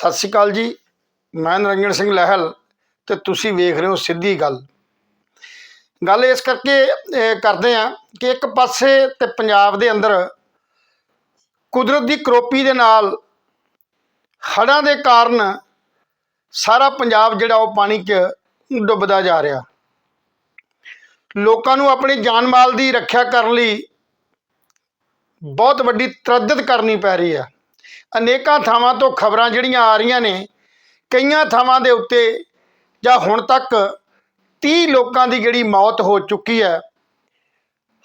ਸਤਿ ਸ਼੍ਰੀ ਅਕਾਲ ਜੀ। ਮੈਂ ਨਰਿੰਦਰ ਸਿੰਘ ਲਹਿਲ ਤੇ ਤੁਸੀਂ ਵੇਖ ਰਹੇ ਹੋ ਸਿੱਧੀ ਗੱਲ। ਗੱਲ ਇਸ ਕਰਕੇ ਕਰਦੇ ਆ ਕਿ ਇੱਕ ਪਾਸੇ ਤੇ ਪੰਜਾਬ ਦੇ ਅੰਦਰ ਕੁਦਰਤ ਦੀ ਕਰੋਪੀ ਦੇ ਨਾਲ ਹੜ੍ਹਾਂ ਦੇ ਕਾਰਨ ਸਾਰਾ ਪੰਜਾਬ ਜਿਹੜਾ ਉਹ ਪਾਣੀ 'ਚ ਡੁੱਬਦਾ ਜਾ ਰਿਹਾ। ਲੋਕਾਂ ਨੂੰ ਆਪਣੀ ਜਾਨ ਮਾਲ ਦੀ ਰੱਖਿਆ ਕਰਨ ਲਈ ਬਹੁਤ ਵੱਡੀ ਤਰੱਦਦ ਕਰਨੀ ਪੈ ਰਹੀ ਹੈ। ਅਨੇਕਾਂ ਥਾਵਾਂ ਤੋਂ ਖਬਰਾਂ ਜਿਹੜੀਆਂ ਆ ਰਹੀਆਂ ਨੇ, ਕਈਆਂ ਥਾਵਾਂ ਦੇ ਉੱਤੇ ਜਾਂ ਹੁਣ ਤੱਕ 30 ਲੋਕਾਂ ਦੀ ਜਿਹੜੀ ਮੌਤ ਹੋ ਚੁੱਕੀ ਹੈ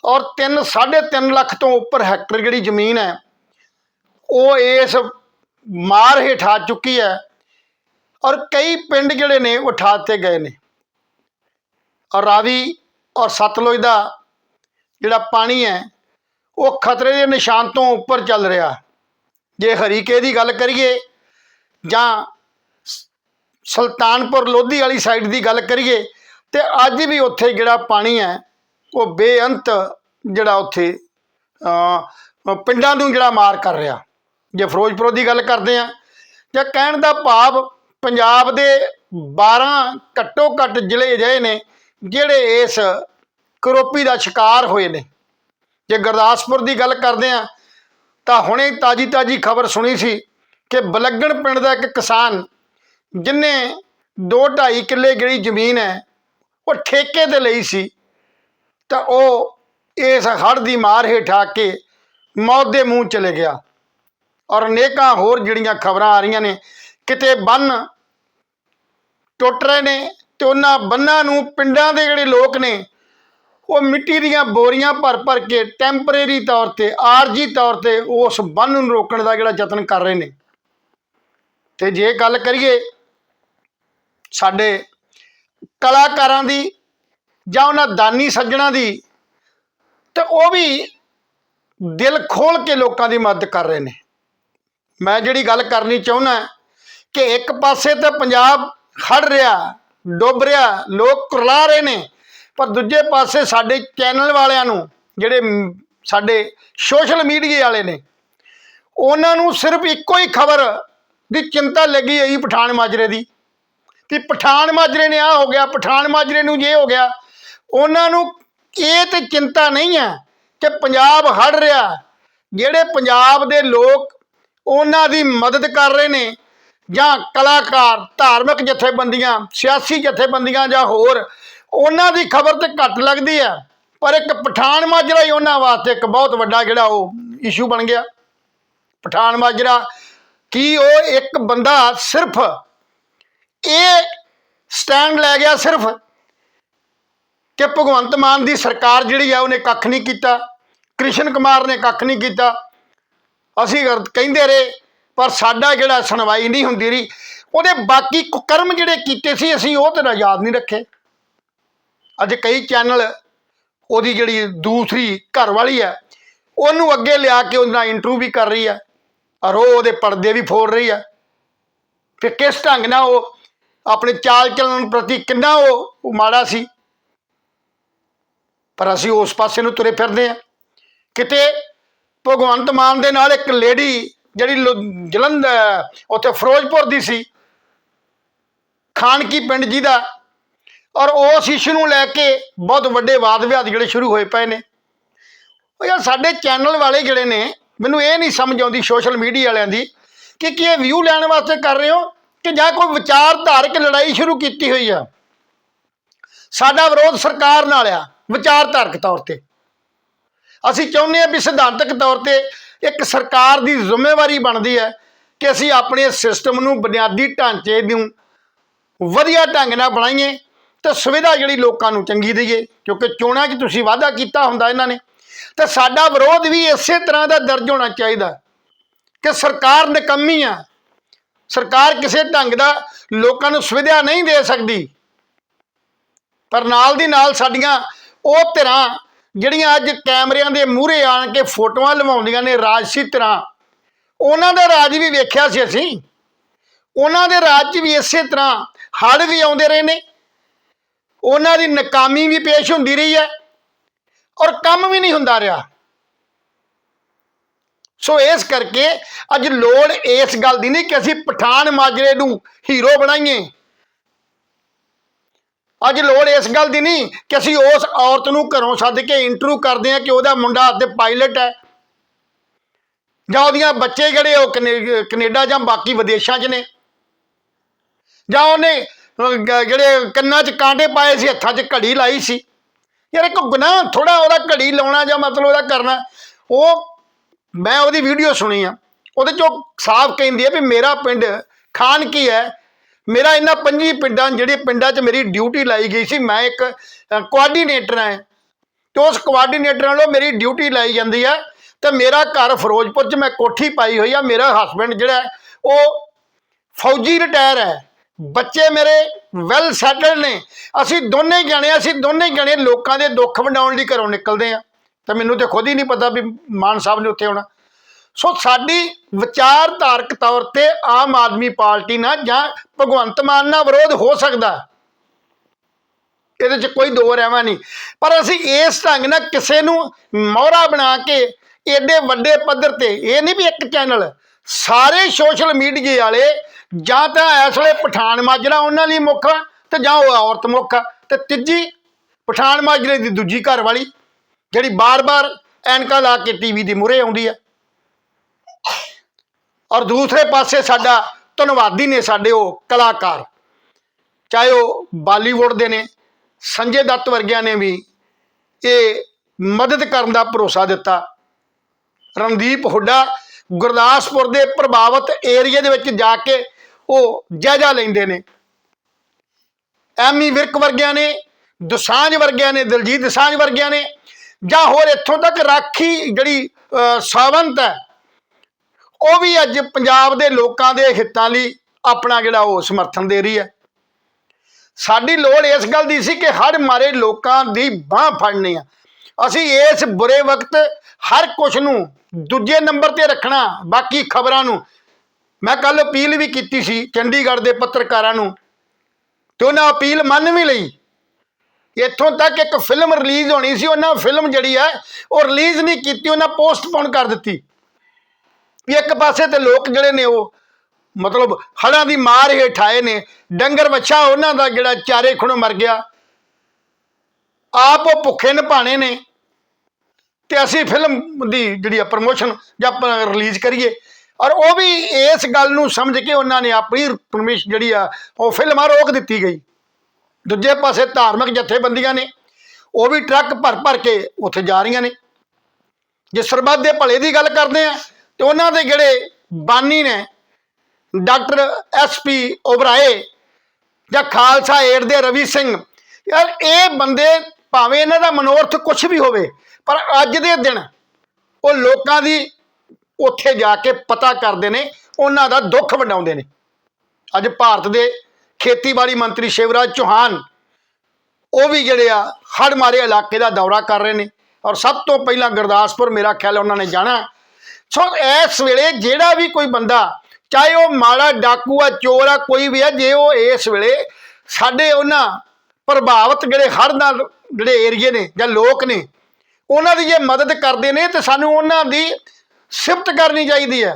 ਔਰ 3 3.5 ਲੱਖ ਤੋਂ ਉੱਪਰ ਹੈਕਟਰ ਜਿਹੜੀ ਜ਼ਮੀਨ ਹੈ, ਉਹ ਇਸ ਮਾਰ ਹੇਠ ਆ ਚੁੱਕੀ ਹੈ ਔਰ ਕਈ ਪਿੰਡ ਜਿਹੜੇ ਨੇ ਉਹ ਠਾ ਦਿੱਤੇ ਗਏ ਨੇ। ਔਰ ਰਾਵੀ ਔਰ ਸਤਲੁਜ ਦਾ ਜਿਹੜਾ ਪਾਣੀ ਹੈ, ਉਹ ਖਤਰੇ ਦੇ ਨਿਸ਼ਾਨ ਤੋਂ ਉੱਪਰ ਚੱਲ ਰਿਹਾ। ਜੇ ਹਰੀਕੇ ਦੀ ਗੱਲ ਕਰੀਏ ਜਾਂ ਸ- ਸੁਲਤਾਨਪੁਰ ਲੋਧੀ ਵਾਲੀ ਸਾਈਡ ਦੀ ਗੱਲ ਕਰੀਏ, ਤੇ ਅੱਜ ਵੀ ਉੱਥੇ ਜਿਹੜਾ ਪਾਣੀ ਹੈ, ਉਹ ਬੇਅੰਤ ਜਿਹੜਾ ਉੱਥੇ ਪਿੰਡਾਂ ਨੂੰ ਜਿਹੜਾ ਮਾਰ ਕਰ ਰਿਹਾ। ਜੇ ਫਿਰੋਜ਼ਪੁਰ ਦੀ ਗੱਲ ਕਰਦੇ ਆ ਜਾਂ ਕਹਿਣ ਦਾ ਭਾਵ ਪੰਜਾਬ ਦੇ 12 ਘੱਟੋ ਘੱਟ ਜ਼ਿਲ੍ਹੇ ਅਜਿਹੇ ਨੇ, ਜਿਹੜੇ ਇਸ ਕਰੋਪੀ ਦਾ ਸ਼ਿਕਾਰ ਹੋਏ ਨੇ। ਜੇ ਗੁਰਦਾਸਪੁਰ ਦੀ ਗੱਲ ਕਰਦੇ ਆ ਤਾਂ ਹੁਣੇ ਤਾਜੀ ਤਾਜੀ ਖਬਰ ਸੁਣੀ ਸੀ ਕਿ ਬਲੱਗਣ ਪਿੰਡ ਦਾ ਇੱਕ ਕਿਸਾਨ ਜਿਨੇ 2.5 ਕਿੱਲੇ ਜਿਹੜੀ ਜ਼ਮੀਨ ਹੈ, ਉਹ ਠੇਕੇ ਤੇ ਲਈ ਸੀ। ਤਾਂ ਉਹ ਇਸ ਹੜ੍ਹ ਦੀ ਮਾਰ ਹੇਠ ਆ ਕੇ ਮੌਤ ਦੇ ਮੂੰਹ ਚਲੇ ਗਿਆ। ਔਰ ਅਨੇਕਾਂ ਹੋਰ ਜਿਹੜੀਆਂ ਖਬਰਾਂ ਆ ਰਹੀਆਂ ਨੇ, ਕਿਤੇ ਬੰਨ ਟੁੱਟ ਰਹੇ ਨੇ ਤੇ ਉਹਨਾਂ ਬੰਨਾਂ ਨੂੰ ਪਿੰਡਾਂ ਦੇ ਜਿਹੜੇ ਲੋਕ ਨੇ ਉਹ ਮਿੱਟੀ ਦੀਆਂ ਬੋਰੀਆਂ ਭਰ ਭਰ ਕੇ ਟੈਂਪਰੇਰੀ ਤੌਰ ਤੇ, ਆਰਜੀ ਤੌਰ ਤੇ ਉਸ ਬੰਨ ਨੂੰ ਰੋਕਣ ਦਾ ਜਿਹੜਾ ਯਤਨ ਕਰ ਰਹੇ ਨੇ। ਤੇ ਜੇ ਗੱਲ ਕਰੀਏ ਸਾਡੇ ਕਲਾਕਾਰਾਂ ਦੀ ਜਾਂ ਉਹਨਾਂ ਦਾਨੀ ਸੱਜਣਾ ਦੀ, ਤੇ ਉਹ ਵੀ ਦਿਲ ਖੋਲ ਕੇ ਲੋਕਾਂ ਦੀ ਮਦਦ ਕਰ ਰਹੇ ਨੇ। ਮੈਂ ਜਿਹੜੀ ਗੱਲ ਕਰਨੀ ਚਾਹੁੰਦਾ ਕਿ ਇੱਕ ਪਾਸੇ ਤੇ ਪੰਜਾਬ ਖੜ ਰਿਹਾ, ਡੁੱਬ ਰਿਹਾ, ਲੋਕ ਕੁਰਲਾ ਰਹੇ ਨੇ ਪਰ ਦੂਜੇ ਪਾਸੇ ਸਾਡੇ ਚੈਨਲ ਵਾਲਿਆਂ ਨੂੰ, ਜਿਹੜੇ ਸਾਡੇ ਸੋਸ਼ਲ ਮੀਡੀਆ ਵਾਲੇ ਨੇ, ਉਹਨਾਂ ਨੂੰ ਸਿਰਫ ਇੱਕੋ ਹੀ ਖਬਰ ਦੀ ਚਿੰਤਾ ਲੱਗੀ ਹੋਈ ਪਠਾਨ ਮਾਜਰੇ ਦੀ ਕਿ ਪਠਾਨ ਮਾਜਰੇ ਨੇ ਆ ਹੋ ਗਿਆ, ਪਠਾਨ ਮਾਜਰੇ ਨੂੰ ਜੇ ਹੋ ਗਿਆ, ਉਹਨਾਂ ਨੂੰ ਇਹ ਤੇ ਚਿੰਤਾ ਨਹੀਂ ਹੈ ਕਿ ਪੰਜਾਬ ਹੜ ਰਿਹਾ ਜਿਹੜੇ ਪੰਜਾਬ ਦੇ ਲੋਕ ਉਹਨਾਂ ਦੀ ਮਦਦ ਕਰ ਰਹੇ ਨੇ, ਜਾਂ ਕਲਾਕਾਰ, ਧਾਰਮਿਕ ਜਥੇਬੰਦੀਆਂ, ਸਿਆਸੀ ਜਥੇਬੰਦੀਆਂ ਜਾਂ ਹੋਰ ਉਹਨਾਂ ਦੀ ਖਬਰ ਤੇ ਘੱਟ ਲੱਗਦੀ ਹੈ ਪਰ ਇੱਕ ਪਠਾਨ ਮਾਜਰਾ ਹੀ ਉਹਨਾਂ ਵਾਸਤੇ ਇੱਕ ਬਹੁਤ ਵੱਡਾ ਜਿਹੜਾ ਉਹ ਇਸ਼ੂ ਬਣ ਗਿਆ। ਪਠਾਨ ਮਾਜਰਾ, ਕੀ ਉਹ ਇੱਕ ਬੰਦਾ ਸਿਰਫ ਇਹ ਸਟੈਂਡ ਲੈ ਗਿਆ ਸਿਰਫ ਕਿ ਭਗਵੰਤ ਮਾਨ ਦੀ ਸਰਕਾਰ ਜਿਹੜੀ ਆ ਉਹਨੇ ਕੱਖ ਨਹੀਂ ਕੀਤਾ, ਕ੍ਰਿਸ਼ਨ ਕੁਮਾਰ ਨੇ ਕੱਖ ਨਹੀਂ ਕੀਤਾ। ਅਸੀਂ ਕਹਿੰਦੇ ਰਹੇ, ਪਰ ਸਾਡਾ ਜਿਹੜਾ ਸੁਣਵਾਈ ਨਹੀਂ ਹੁੰਦੀ ਰਹੀ। ਉਹਦੇ ਬਾਕੀ ਕੁਕਰਮ ਜਿਹੜੇ ਕੀਤੇ ਸੀ, ਅਸੀਂ ਉਹ ਤੇ ਯਾਦ ਨਹੀਂ ਰੱਖੇ। ਅੱਜ ਕਈ ਚੈਨਲ ਉਹਦੀ ਜਿਹੜੀ ਦੂਸਰੀ ਘਰ ਵਾਲੀ ਹੈ, ਉਹਨੂੰ ਅੱਗੇ ਲਿਆ ਕੇ ਉਹਦੇ ਨਾਲ ਇੰਟਰਵਿਊ ਵੀ ਕਰ ਰਹੀ ਹੈ, ਔਰ ਉਹ ਉਹਦੇ ਪਰਦੇ ਵੀ ਫੋੜ ਰਹੀ ਹੈ। ਫਿਰ ਕਿਸ ਢੰਗ ਨਾਲ ਉਹ ਆਪਣੇ ਚਾਲ ਚੱਲਣ ਪ੍ਰਤੀ ਕਿੰਨਾ ਉਹ ਮਾੜਾ ਸੀ? ਪਰ ਅਸੀਂ ਉਸ ਪਾਸੇ ਨੂੰ ਤੁਰੇ ਫਿਰਦੇ ਆ ਕਿਤੇ ਭਗਵੰਤ ਮਾਨ ਦੇ ਨਾਲ ਇੱਕ ਲੇਡੀ ਜਿਹੜੀ ਜਲੰਧਰ ਉੱਥੇ ਫਿਰੋਜ਼ਪੁਰ ਦੀ ਸੀ। ਖਾਨਕੀ ਪਿੰਡ ਜੀ ਦਾ ਔਰ ਉਸ ਇਸ਼ੂ ਨੂੰ ਲੈ ਕੇ ਬਹੁਤ ਵੱਡੇ ਵਾਦ ਵਿਵਾਦ ਜਿਹੜੇ ਸ਼ੁਰੂ ਹੋਏ ਪਏ ਨੇ। ਉਹ ਯਾਰ ਸਾਡੇ ਚੈਨਲ ਵਾਲੇ ਜਿਹੜੇ ਨੇ, ਮੈਨੂੰ ਇਹ ਨਹੀਂ ਸਮਝ ਆਉਂਦੀ ਸੋਸ਼ਲ ਮੀਡੀਆ ਵਾਲਿਆਂ ਦੀ ਕਿ ਕੀ ਇਹ ਵਿਊ ਲੈਣ ਵਾਸਤੇ ਕਰ ਰਹੇ ਹੋ ਕਿ ਜਾਂ ਕੋਈ ਵਿਚਾਰਧਾਰਕ ਲੜਾਈ ਸ਼ੁਰੂ ਕੀਤੀ ਹੋਈ ਆ। ਸਾਡਾ ਵਿਰੋਧ ਸਰਕਾਰ ਨਾਲ ਆ, ਵਿਚਾਰਧਾਰਕ ਤੌਰ ਤੇ। ਅਸੀਂ ਚਾਹੁੰਦੇ ਹਾਂ ਵੀ ਸਿਧਾਂਤਕ ਤੌਰ ਤੇ ਇੱਕ ਸਰਕਾਰ ਦੀ ਜ਼ਿੰਮੇਵਾਰੀ ਬਣਦੀ ਹੈ ਕਿ ਅਸੀਂ ਆਪਣੇ ਸਿਸਟਮ ਨੂੰ ਬੁਨਿਆਦੀ ਢਾਂਚੇ ਨੂੰ ਵਧੀਆ ਢੰਗ ਨਾਲ ਬਣਾਈਏ। ਤੇ ਸੁਵਿਧਾ ਜਿਹੜੀ ਲੋਕਾਂ ਨੂੰ ਚੰਗੀ ਦਈਏ ਕਿਉਂਕਿ ਚੋਣਾਂ 'ਚ ਤੁਸੀਂ ਵਾਅਦਾ ਕੀਤਾ ਹੁੰਦਾ ਇਹਨਾਂ ਨੇ, ਤੇ ਸਾਡਾ ਵਿਰੋਧ ਵੀ ਇਸੇ ਤਰ੍ਹਾਂ ਦਾ ਦਰਜ ਹੋਣਾ ਚਾਹੀਦਾ ਕਿ ਸਰਕਾਰ ਨਿਕੰਮੀ ਆ। ਸਰਕਾਰ ਕਿਸੇ ਢੰਗ ਦਾ ਲੋਕਾਂ ਨੂੰ ਸੁਵਿਧਾ ਨਹੀਂ ਦੇ ਸਕਦੀ। ਪਰ ਨਾਲ ਦੀ ਨਾਲ ਸਾਡੀਆਂ ਉਹ ਧਿਰਾਂ ਜਿਹੜੀਆਂ ਅੱਜ ਕੈਮਰਿਆਂ ਦੇ ਮੂਹਰੇ ਆਣ ਕੇ ਫੋਟੋਆਂ ਲਵਾਉਂਦੀਆਂ ਨੇ ਰਾਜਸੀ ਧਿਰਾਂ, ਉਹਨਾਂ ਦਾ ਰਾਜ ਵੀ ਵੇਖਿਆ ਸੀ ਅਸੀਂ। ਉਹਨਾਂ ਦੇ ਰਾਜ 'ਚ ਵੀ ਇਸੇ ਤਰ੍ਹਾਂ ਹੜ੍ਹ ਵੀ ਆਉਂਦੇ ਰਹੇ ਨੇ। ਉਹਨਾਂ ਦੀ ਨਾਕਾਮੀ ਵੀ ਪੇਸ਼ ਹੁੰਦੀ ਰਹੀ ਹੈ ਔਰ ਕੰਮ ਵੀ ਨਹੀਂ ਹੁੰਦਾ ਰਿਹਾ। ਸੋ ਇਸ ਕਰਕੇ ਅੱਜ ਲੋੜ ਇਸ ਗੱਲ ਦੀ ਨਹੀਂ ਕਿ ਅਸੀਂ ਪਠਾਨ ਮਾਜਰੇ ਨੂੰ ਹੀਰੋ ਬਣਾਈਏ। ਅੱਜ ਲੋੜ ਇਸ ਗੱਲ ਦੀ ਨਹੀਂ ਕਿ ਅਸੀਂ ਉਸ ਔਰਤ ਨੂੰ ਘਰੋਂ ਸੱਦ ਕੇ ਇੰਟਰਵਿਊ ਕਰਦੇ ਹਾਂ ਕਿ ਉਹਦਾ ਮੁੰਡਾ ਤੇ ਪਾਇਲਟ ਹੈ। ਜਾਂ ਉਹਦੀਆਂ ਬੱਚੇ ਜਿਹੜੇ ਉਹ ਕਨੇ- ਕੈਨੇਡਾ ਜਾਂ ਬਾਕੀ ਵਿਦੇਸ਼ਾਂ 'ਚ ਨੇ। ਜਾਂ ਉਹਨੇ ਗ- ਜਿਹੜੇ ਕੰਨਾਂ 'ਚ ਕਾਂਟੇ ਪਾਏ ਸੀ ਹੱਥਾਂ 'ਚ ਘੜੀ ਲਾਈ ਸੀ। ਯਾਰ ਇੱਕ ਗੁਨਾਹ ਥੋੜਾ ਉਹਦਾ ਘੜੀ ਲਾਉਣਾ ਜਾਂ ਮਤਲਬ ਉਹਦਾ ਕਰਨਾ ਉਹ ਮੈਂ ਉਹਦੀ ਵੀਡੀਓ ਸੁਣੀ ਆ। ਉਹਦੇ 'ਚੋਂ ਸਾਫ਼ ਕਹਿੰਦੀ ਹੈ ਵੀ ਮੇਰਾ ਪਿੰਡ ਖਾਨ ਕੀ ਹੈ? ਮੇਰਾ ਇਹਨਾਂ ਪੰਜੀ ਪਿੰਡਾਂ ਜਿਹੜੇ ਪਿੰਡਾਂ 'ਚ ਮੇਰੀ ਡਿਊਟੀ ਲਾਈ ਗਈ ਸੀ ਮੈਂ ਇੱਕ ਕੋਆਰਡੀਨੇਟਰ ਹਾਂ। ਤੇ ਉਸ ਕੋਆਰਡੀਨੇਟਰ ਨਾਲੋਂ ਮੇਰੀ ਡਿਊਟੀ ਲਾਈ ਜਾਂਦੀ ਹੈ ਤੇ ਮੇਰਾ ਘਰ ਫਿਰੋਜ਼ਪੁਰ 'ਚ ਮੈਂ ਕੋਠੀ ਪਾਈ ਹੋਈ ਆ। ਮੇਰਾ ਹਸਬੰਡ ਜਿਹੜਾ ਹੈ, ਉਹ ਫੌਜੀ ਰਿਟਾਇਰ ਹੈ। ਬੱਚੇ ਮੇਰੇ ਵੈਲ ਸੈਟਲਡ ਨੇ। ਅਸੀਂ ਦੋਨੇ ਹੀ ਜਾਣੇ ਅਸੀਂ ਦੋਨੇ ਹੀ ਜਾਣੇ ਲੋਕਾਂ ਦੇ ਦੁੱਖ ਵੰਡਾਉਣ ਲਈ ਘਰੋਂ ਨਿਕਲਦੇ ਆ। ਤਾਂ ਮੈਨੂੰ ਤੇ ਖੁਦ ਹੀ ਨਹੀਂ ਪਤਾ ਵੀ ਮਾਨ ਸਾਹਿਬ ਨੇ ਉੱਥੇ ਆਉਣਾ। ਸੋ ਸਾਡੀ ਵਿਚਾਰਧਾਰਕ ਤੌਰ ਤੇ ਆਮ ਆਦਮੀ ਪਾਰਟੀ ਨਾਲ ਜਾਂ ਭਗਵੰਤ ਮਾਨ ਨਾਲ ਵਿਰੋਧ ਹੋ ਸਕਦਾ। ਇਹਦੇ 'ਚ ਕੋਈ ਦੋ ਰਹਿਵਾ ਨਹੀਂ। ਪਰ ਅਸੀਂ ਇਸ ਢੰਗ ਨਾਲ ਕਿਸੇ ਨੂੰ ਮੋਹਰਾ ਬਣਾ ਕੇ ਏਡੇ ਵੱਡੇ ਪੱਧਰ ਤੇ, ਇਹ ਨਹੀਂ ਵੀ ਇੱਕ ਚੈਨਲ ਸਾਰੇ ਸੋਸ਼ਲ ਮੀਡੀਆ ਵਾਲੇ ਜਾਂ ਤਾਂ ਇਸ ਵੇਲੇ ਪਠਾਨ ਮਾਜਰਾ ਉਹਨਾਂ ਲਈ ਮੁੱਖ ਆ ਤੇ ਜਾਂ ਉਹ ਔਰਤ ਮੁੱਖ ਆ। ਤੇ ਤੀਜੀ, ਪਠਾਨ ਮਾਜਰੇ ਦੀ ਦੂਜੀ ਘਰ ਵਾਲੀ, ਜਿਹੜੀ ਬਾਰ-ਬਾਰ ਐਨਕਾ ਲਾ ਕੇ ਟੀਵੀ ਦੇ ਮੂਹਰੇ ਆਉਂਦੀ ਆ। ਔਰ ਦੂਸਰੇ ਪਾਸੇ ਸਾਡਾ ਧੰਨਵਾਦੀ ਨੇ ਸਾਡੇ ਉਹ ਕਲਾਕਾਰ, ਚਾਹੇ ਉਹ ਬਾਲੀਵੁੱਡ ਦੇ ਨੇ, ਸੰਜੇ ਦੱਤ ਵਰਗਿਆਂ ਨੇ ਵੀ ਇਹ ਮਦਦ ਕਰਨ ਦਾ ਭਰੋਸਾ ਦਿੱਤਾ। ਰਣਦੀਪ ਹੁੱਡਾ ਗੁਰਦਾਸਪੁਰ ਦੇ ਪ੍ਰਭਾਵਿਤ ਏਰੀਆ ਦੇ ਵਿੱਚ ਜਾ ਕੇ ਉਹ ਜਾਇਜ਼ਾ ਲੈਂਦੇ ਨੇ। ਐਮੀ ਵਿਰਕ ਵਰਗਿਆਂ ਨੇ ਦੁਸਾਂਝ ਵਰਗਿਆਂ ਨੇ ਦਲਜੀਤ ਦਸਾਂਝ ਵਰਗਿਆਂ ਨੇ ਜਾਂ ਹੋਰ ਇੱਥੋਂ ਤੱਕ ਰਾਖੀ ਜਿਹੜੀ ਅਹ, ਸਾਵੰਤ ਹੈ ਉਹ ਵੀ ਅੱਜ ਪੰਜਾਬ ਦੇ ਲੋਕਾਂ ਦੇ ਹਿੱਤਾਂ ਲਈ ਆਪਣਾ ਜਿਹੜਾ ਉਹ ਸਮਰਥਨ ਦੇ ਰਹੀ ਹੈ। ਸਾਡੀ ਲੋੜ ਇਸ ਗੱਲ ਦੀ ਸੀ ਕਿ ਹਰ ਮਾਰੇ ਲੋਕਾਂ ਦੀ ਬਾਹ ਫੜਨੀ ਆ। ਅਸੀਂ ਇਸ ਬੁਰੇ ਵਕਤ ਹਰ ਕੁਛ ਨੂੰ ਦੂਜੇ ਨੰਬਰ ਤੇ ਰੱਖਣਾ ਬਾਕੀ ਖਬਰਾਂ ਨੂੰ ਮੈਂ ਕੱਲ ਅਪੀਲ ਵੀ ਕੀਤੀ ਸੀ ਚੰਡੀਗੜ੍ਹ ਦੇ ਪੱਤਰਕਾਰਾਂ ਨੂੰ ਤੇ ਉਹਨਾਂ ਅਪੀਲ ਮੰਨ ਵੀ ਲਈ। ਇੱਥੋਂ ਤੱਕ ਇੱਕ ਫਿਲਮ ਰਿਲੀਜ਼ ਹੋਣੀ ਸੀ, ਉਹਨਾਂ ਫਿਲਮ ਜਿਹੜੀ ਹੈ ਉਹ ਰਿਲੀਜ਼ ਨਹੀਂ ਕੀਤੀ, ਉਹਨਾਂ ਪੋਸਟਪੋਨ ਕਰ ਦਿੱਤੀ। ਵੀ ਇੱਕ ਪਾਸੇ ਤੇ ਲੋਕ ਜਿਹੜੇ ਨੇ ਉਹ ਮਤਲਬ ਹੜਾਂ ਦੀ ਮਾਰ ਹੇਠ ਆਏ ਨੇ, ਡੰਗਰ ਵੱਛਾ ਉਹਨਾਂ ਦਾ ਜਿਹੜਾ ਚਾਰੇ ਖੁਣੋਂ ਮਰ ਗਿਆ। ਆਪ ਉਹ ਭੁੱਖੇ ਨਭਾਣੇ ਨੇ। ਤੇ ਅਸੀਂ ਫਿਲਮ ਦੀ ਜਿਹੜੀ ਆ ਪ੍ਰਮੋਸ਼ਨ ਜਾਂ ਰਿਲੀਜ਼ ਕਰੀਏ। ਔਰ ਉਹ ਵੀ ਇਸ ਗੱਲ ਨੂੰ ਸਮਝ ਕੇ ਉਹਨਾਂ ਨੇ ਆਪਣੀ ਪਰਮਿਸ਼ ਜਿਹੜੀ ਆ, ਉਹ ਫਿਲਮਾਂ ਰੋਕ ਦਿੱਤੀ ਗਈ। ਦੂਜੇ ਪਾਸੇ ਧਾਰਮਿਕ ਜਥੇਬੰਦੀਆਂ ਨੇ, ਉਹ ਵੀ ਟਰੱਕ ਭਰ ਭਰ ਕੇ ਉੱਥੇ ਜਾ ਰਹੀਆਂ ਨੇ। ਜੇ ਸਰਬੱਤ ਦੇ ਭਲੇ ਦੀ ਗੱਲ ਕਰਦੇ ਆ, ਤੇ ਉਹਨਾਂ ਦੇ ਜਿਹੜੇ ਬਾਨੀ ਨੇ, ਡਾਕਟਰ ਐਸਪੀ ਓਬਰਾਏ ਜਾਂ ਖਾਲਸਾ ਏਡ ਦੇ ਰਵੀ ਸਿੰਘ, ਯਾਰ ਇਹ ਬੰਦੇ ਭਾਵੇਂ ਇਹਨਾਂ ਦਾ ਮਨੋਰਥ ਕੁਝ ਵੀ ਹੋਵੇ, ਪਰ ਅੱਜ ਦੇ ਦਿਨ ਉਹ ਲੋਕਾਂ ਦੀ ਉੱਥੇ ਜਾ ਕੇ ਪਤਾ ਕਰਦੇ ਨੇ, ਉਹਨਾਂ ਦਾ ਦੁੱਖ ਵੰਡਾਉਂਦੇ ਨੇ। ਅੱਜ ਭਾਰਤ ਦੇ ਖੇਤੀਬਾੜੀ ਮੰਤਰੀ ਸ਼ਿਵਰਾਜ ਚੌਹਾਨ, ਉਹ ਵੀ ਜਿਹੜੇ ਆ ਹੜ ਮਾਰੇ ਇਲਾਕੇ ਦਾ ਦੌਰਾ ਕਰ ਰਹੇ ਨੇ। ਔਰ ਸਭ ਤੋਂ ਪਹਿਲਾਂ ਗੁਰਦਾਸਪੁਰ, ਮੇਰਾ ਖਿਆਲ ਉਹਨਾਂ ਨੇ ਜਾਣਾ। ਸੋ ਇਸ ਵੇਲੇ ਜਿਹੜਾ ਵੀ ਕੋਈ ਬੰਦਾ, ਚਾਹੇ ਉਹ ਮਾੜਾ ਡਾਕੂ ਆ, ਚੋਰ ਆ, ਕੋਈ ਵੀ ਆ, ਜੇ ਉਹ ਇਸ ਵੇਲੇ ਸਾਡੇ ਉਹਨਾਂ ਪ੍ਰਭਾਵਿਤ ਜਿਹੜੇ ਹੜ੍ਹ ਨਾਲ ਜਿਹੜੇ ਏਰੀਏ ਨੇ ਜਾਂ ਲੋਕ ਨੇ, ਉਹਨਾਂ ਦੀ ਜੇ ਮਦਦ ਕਰਦੇ ਨੇ, ਤੇ ਸਾਨੂੰ ਉਹਨਾਂ ਦੀ ਸਿਫਤ ਕਰਨੀ ਚਾਹੀਦੀ ਹੈ।